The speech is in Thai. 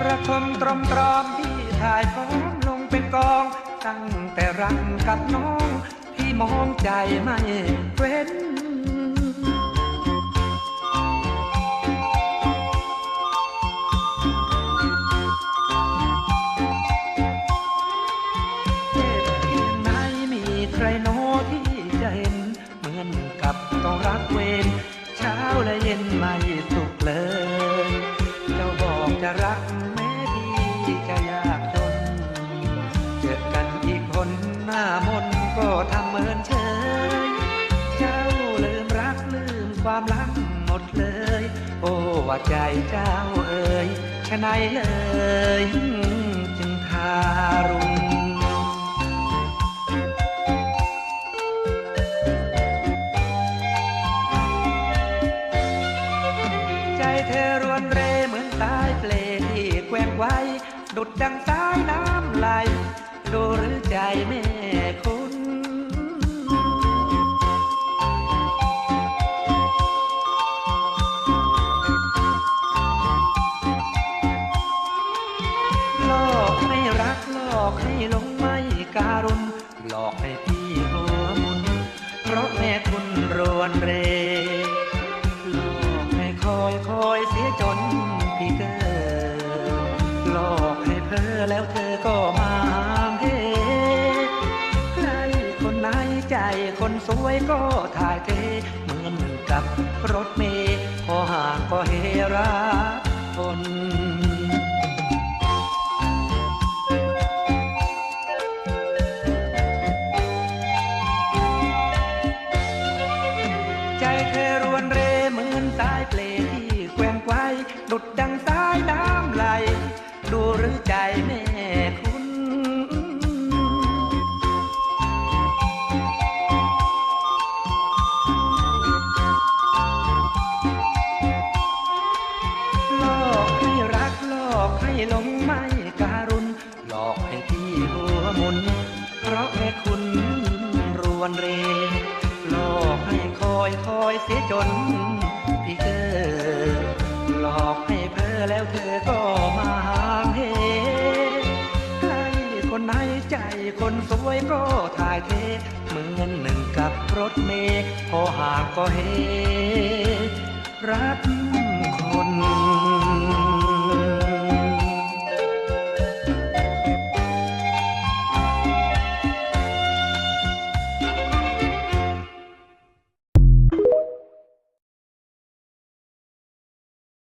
ประทมตรมตรอมพี่ถ่ายพร้อมลงเป็นกอง ตั้งแต่รักกับน้อง พี่มองใจไม่เว้นเจ็บเพียงไหนมีใครโน้ที่ จะเห็นเหมือนกับต้องรักเวรเช้าและเย็นไม่สุขเลยเจ้าบอกจะรักแม้พี่จะยากจน เจอกันอีกคนหน้ามนก็ทำเหมือนเฉย เจ้าลืมรักลืมความรักหมดเลย โอ้ว่าใจเจ้าเอ่ยชะไหนเลย จึงทารุณใจเธอรวนรเหมือน ดุดดังสายน้ำไหลดูหรือใจแม่คุณ หลอกให้รักหลอกให้หลงไม่การุณหลอกให้พี่หัวมุน เพราะแม่คุณรวนเร อแล้วเธอก็มาเฮใครคนไหนใจคนสวยก็ถ่ายเทเหมือนกับรถเมล์พอห่างก็เฮรักคนใจเธอรวนเรเหมือนสายเปลที่แกว่งไกวดุดดัง ให้หลงไม่การุณ หลอกให้พี่หัวมุน เพราะแม่คุณรวนเรหลอกให้คอยคอยเสียจน พี่เกิดหลอกให้เพ้อแล้วเธอก็มาหางเหใครคนไหนใจคนสวยก็ถ่ายเทเหมือนหนึ่งกับรถเมล์พอห่างก็เฮรักคน